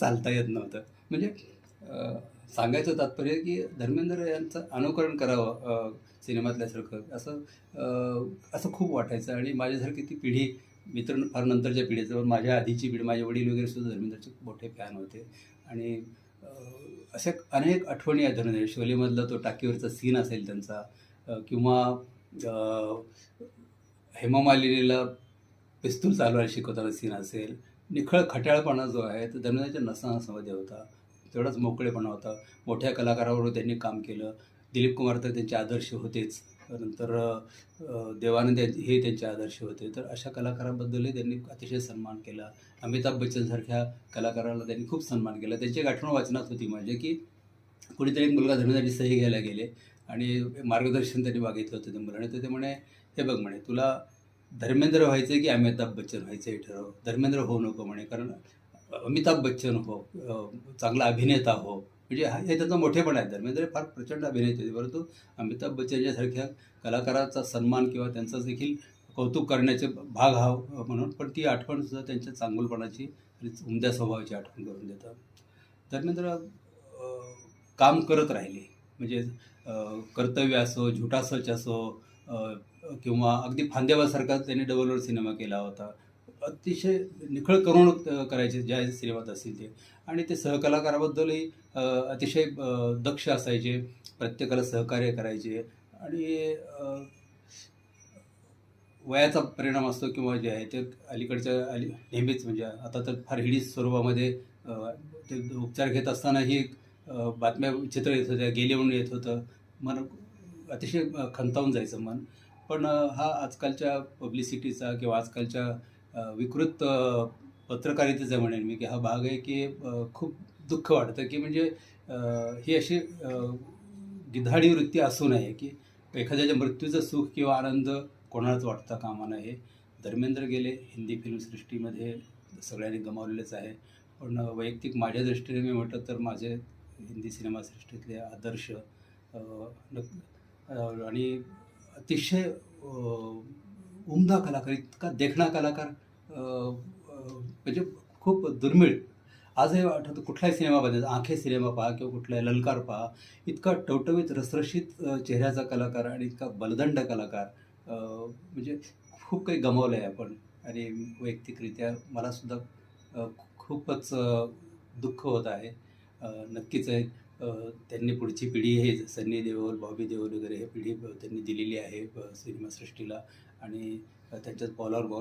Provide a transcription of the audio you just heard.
चालता येत नव्हतं. म्हणजे सांगायचं तात्पर्य की धर्मेंद्र यांचं अनुकरण करावं सिनेमातल्यासारखं. असं असं खूप वाटायचं आणि माझ्यासारखी ती पिढी मित्र फार नंतरच्या पिढीचं पण माझ्या आधीची पिढी माझे वडील वगैरे सुद्धा धर्मेंद्रचे मोठे फॅन होते. आणि अशा अनेक आठवणी आहेत धर्मेंद्र. शोलेमधला तो टाकीवरचा सीन असेल त्यांचा किंवा हेमामालिनीला हेमा मालिनीला पिस्तूल चालवायला शिकवताना सीन असेल. निखळ खट्याळपणा जो आहे तो धर्मेंद्रच्या नसनासमध्ये होता. तेवढाच मोकळेपणा होता. मोठ्या कलाकारावर त्यांनी काम केलं. दिलीप कुमार तर त्यांचे आदर्श होतेच. नंतर देवानंद हे त्यांचे आदर्श होते. तर अशा कलाकाराबद्दलही त्यांनी अतिशय सन्मान केला. अमिताभ बच्चनसारख्या कलाकाराला त्यांनी खूप सन्मान केला. त्यांची एक आठवण वाचनात होती म्हणजे की कुणीतरी मुलगा धर्मेंद्रची सही घ्यायला गेले आणि मार्गदर्शन त्यांनी मागितलं होतं त्या मुलाने. तर ते म्हणे हे बघ म्हणे तुला धर्मेंद्र व्हायचं की अमिताभ बच्चन व्हायचं हे ठरव धर्मेंद्र होऊ नको म्हणे कारण अमिताभ बच्चन हो चांगला अभिनेता हो. म्हणजे हा हे त्याचा मोठेपणा आहे. धर्मेंद्र फार प्रचंड अभिनेते होते परंतु अमिताभ बच्चनच्यासारख्या कलाकाराचा सन्मान किंवा त्यांचा देखील कौतुक करण्याचे भाग हा म्हणून. पण ती आठवण सुद्धा त्यांच्या चांगुलपणाची आणि उमद्या स्वभावाची आठवण करून देतात. धर्मेंद्र काम करत राहिले. म्हणजे कर्तव्य असो झुटासच असो किंवा अगदी फांद्यावासारखा त्याने डबलवर सिनेमा केला होता. अतिशय निखळ करून करायचे ज्या सिनेमात असतील ते. आणि ते सहकलाकाराबद्दलही अतिशय दक्ष असायचे. प्रत्येकाला सहकार्य करायचे. आणि वयाचा परिणाम असतो किंवा जे आहे ते अलीकडच्या अली नेहमीच म्हणजे आता तर फार हिडीस स्वरूपामध्ये ते उपचार घेत असतानाही एक बातम्या चित्र येत होत्या गेले म्हणून येत होतं. मन अतिशय खंतावून जायचं मन. पण हा आजकालच्या पब्लिसिटीचा किंवा आजकालच्या विकृत पत्रकारितेचा म्हणेन मी की हा भाग आहे की खूप दुःख वाटतं की म्हणजे ही अशी गिधाडी वृत्ती असू नये की एखाद्याच्या मृत्यूचं सुख किंवा आनंद कोणालाच वाटता कामा नये. धर्मेंद्र गेले हिंदी फिल्मसृष्टीमध्ये सगळ्यांनी गमावलेलेच आहे. पण वैयक्तिक माझ्या दृष्टीने मी म्हटलं तर माझे हिंदी सिनेमासृष्टीतले आदर्श नक्की आणि अतिशय उमदा कलाकार इतका देखणा कलाकार म्हणजे खूप दुर्मिळ. आजही आठवतं कुठलाही सिनेमा बघायचा आंखे सिनेमा पहा किंवा कुठलाही ललकार पहा इतका टवटवीत रसरशीत चेहऱ्याचा कलाकार आणि इतका बलदंड कलाकार म्हणजे खूप काही गमावलं आहे आपण. आणि वैयक्तिकरित्या मलासुद्धा खूपच दुःख होत आहे. नक्कीच आहे त्यांनी पुढची पिढी हे सन्नी देओल बॉबी देओल वगैरे हे पिढी त्यांनी दिलेली आहे सिनेमासृष्टीला. आणि त्यांच्यात बॉलर बॉल